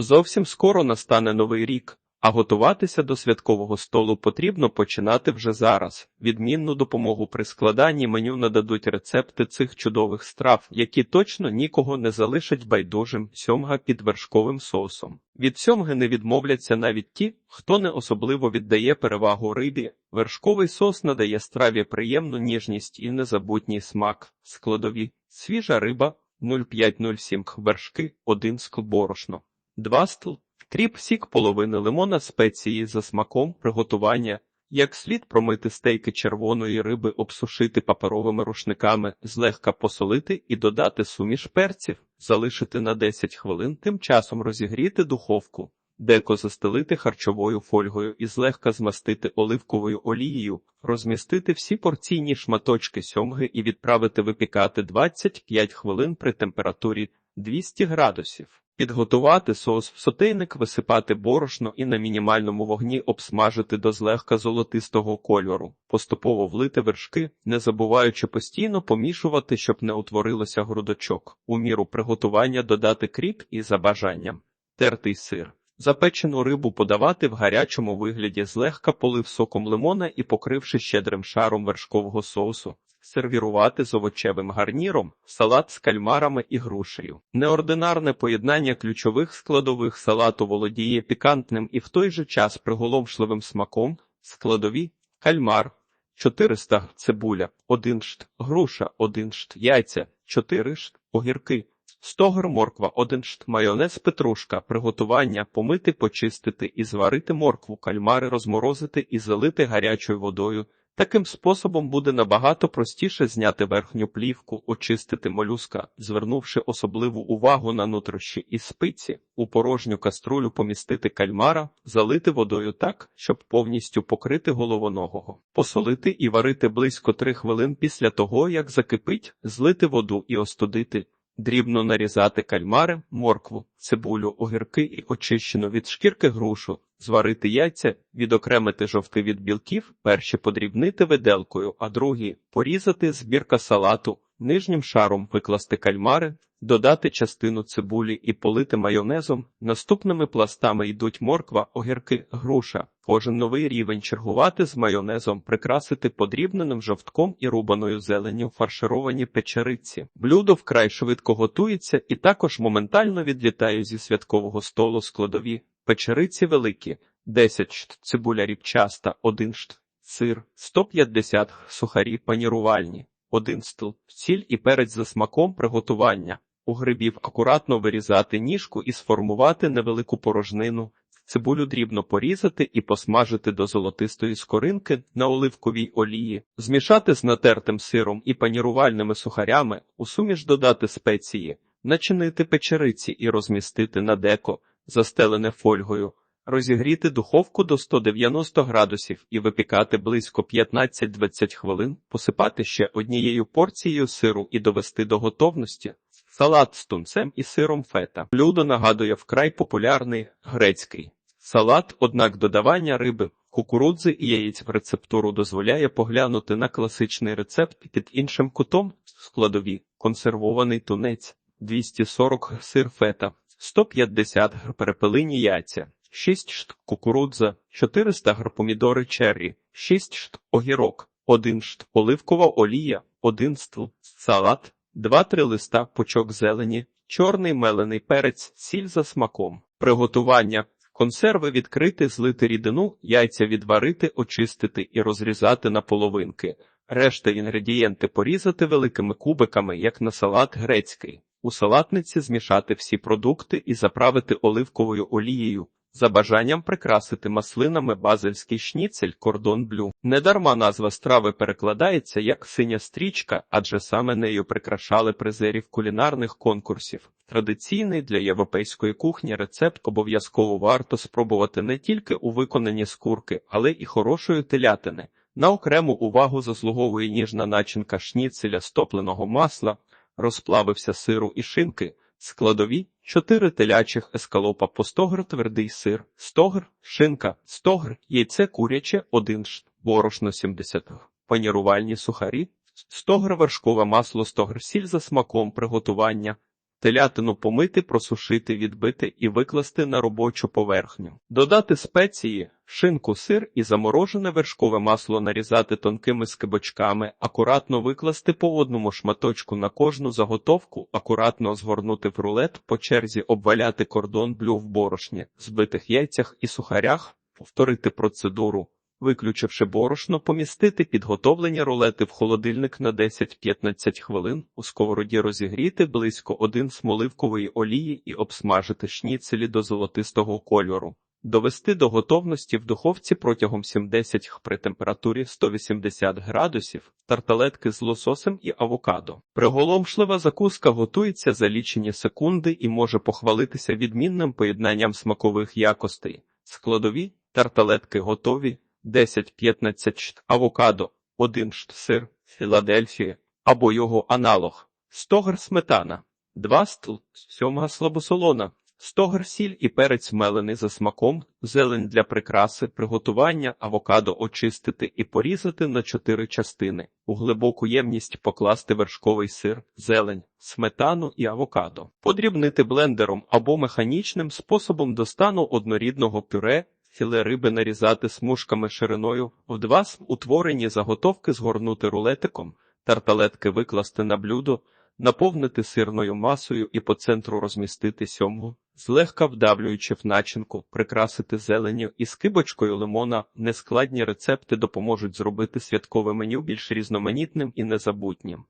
Зовсім скоро настане новий рік, а готуватися до святкового столу потрібно починати вже зараз. Відмінну допомогу при складанні меню нададуть рецепти цих чудових страв, які точно нікого не залишать байдужим сьомга під вершковим соусом. Від сьомги не відмовляться навіть ті, хто не особливо віддає перевагу рибі. Вершковий сос надає страві приємну ніжність і незабутній смак. Складові свіжа риба 0,507 вершки, 1 скл борошно. 2 стл, кріп, сік половини лимона, спеції за смаком, приготування, як слід промити стейки червоної риби, обсушити паперовими рушниками, злегка посолити і додати суміш перців, залишити на 10 хвилин, тим часом розігріти духовку, деко застелити харчовою фольгою і злегка змастити оливковою олією, розмістити всі порційні шматочки сьомги і відправити випікати 25 хвилин при температурі 200 градусів. Підготувати соус в сотейник, висипати борошно і на мінімальному вогні обсмажити до злегка золотистого кольору, поступово влити вершки, не забуваючи постійно помішувати, щоб не утворилося грудочок. У міру приготування додати кріп і за бажанням. Тертий сир. Запечену рибу подавати в гарячому вигляді, злегка полив соком лимона і покривши щедрим шаром вершкового соусу. Сервірувати з овочевим гарніром, салат з кальмарами і грушею. Неординарне поєднання ключових складових салату володіє пікантним і в той же час приголомшливим смаком. Складові кальмар 400 цибуля, 1 шт, груша, 1 шт, яйця, 4 шт, огірки, 100 гр морква, 1 шт, майонез петрушка, приготування, помити, почистити і зварити моркву, кальмари розморозити і залити гарячою водою. Таким способом буде набагато простіше зняти верхню плівку, очистити молюска, звернувши особливу увагу на нутрощі і спиці, у порожню каструлю помістити кальмара, залити водою так, щоб повністю покрити головоногого, посолити і варити близько 3 хвилин після того, як закипить, злити воду і остудити. Дрібно нарізати кальмари, моркву, цибулю, огірки і очищену від шкірки грушу, зварити яйця, відокремити жовти від білків, перші подрібнити виделкою, а другі порізати збірка салату, нижнім шаром викласти кальмари, додати частину цибулі і полити майонезом. Наступними пластами йдуть морква, огірки, груша. Кожен новий рівень чергувати з майонезом, прикрасити подрібненим жовтком і рубаною зеленню фаршировані печериці. Блюдо вкрай швидко готується і також моментально відлітає зі святкового столу складові. Печериці великі, 10 шт, цибуля ріпчаста, 1 шт, сир, 150 сухарі панірувальні, 1 стл, сіль і перець за смаком приготування. У грибів акуратно вирізати ніжку і сформувати невелику порожнину, цибулю дрібно порізати і посмажити до золотистої скоринки на оливковій олії, змішати з натертим сиром і панірувальними сухарями, у суміш додати спеції, начинити печериці і розмістити на деко, застелене фольгою, розігріти духовку до 190 градусів і випікати близько 15-20 хвилин, посипати ще однією порцією сиру і довести до готовності. Салат з тунцем і сиром фета. Блюдо нагадує вкрай популярний грецький салат, однак додавання риби, кукурудзи і яєць в рецептуру дозволяє поглянути на класичний рецепт під іншим кутом складові консервований тунець, 240 г сир фета, 150 г перепелині яйця, 6 шт кукурудза, 400 г помідори черрі, 6 шт огірок, 1 шт оливкова олія, 1 стл салат. Два-три листа пучок зелені, чорний мелений перець, сіль за смаком. Приготування. Консерви відкрити, злити рідину, яйця відварити, очистити і розрізати на половинки. Решта інгредієнти порізати великими кубиками, як на салат грецький. У салатниці змішати всі продукти і заправити оливковою олією. За бажанням прикрасити маслинами базельський шніцель кордон блю. Недарма назва страви перекладається як синя стрічка, адже саме нею прикрашали призерів кулінарних конкурсів. Традиційний для європейської кухні рецепт обов'язково варто спробувати не тільки у виконанні скурки, але і хорошої телятини. На окрему увагу заслуговує ніжна начинка шніцеля з топленого масла, розплавився сиру і шинки. Складові 4 телячих ескалопа по 100 гр твердий сир, 100 гр шинка, 100 гр яйце куряче 1 шт, борошно 70 гр, панірувальні сухарі, 100 гр вершкове масло, 100 гр сіль за смаком приготування, Телятину помити, просушити, відбити і викласти на робочу поверхню. Додати спеції, шинку, сир і заморожене вершкове масло нарізати тонкими скибочками, акуратно викласти по одному шматочку на кожну заготовку, акуратно згорнути в рулет, по черзі обваляти кордон блю в борошні, збитих яйцях і сухарях, повторити процедуру. Виключивши борошно, помістити підготовлені рулети в холодильник на 10-15 хвилин, у сковороді розігріти близько 1 смоливкової олії і обсмажити шніцелі до золотистого кольору. Довести до готовності в духовці протягом 70 х при температурі 180 градусів, тарталетки з лососем і авокадо. Приголомшлива закуска готується за лічені секунди і може похвалитися відмінним поєднанням смакових якостей. Складові тарталетки готові. 10-15 шт авокадо, 1 шт сир, Філадельфія або його аналог, 100 гр сметана, 2 стл, сьомга слабосолона, 100 гр сіль і перець мелений за смаком, зелень для прикраси, приготування авокадо очистити і порізати на 4 частини. У глибоку ємність покласти вершковий сир, зелень, сметану і авокадо. Подрібнити блендером або механічним способом до стану однорідного пюре, Філе риби нарізати смужками шириною в два утворені заготовки згорнути рулетиком, тарталетки викласти на блюдо, наповнити сирною масою і по центру розмістити сьомгу, злегка вдавлюючи в начинку, прикрасити зеленню і скибочкою лимона. Нескладні рецепти допоможуть зробити святкове меню більш різноманітним і незабутнім.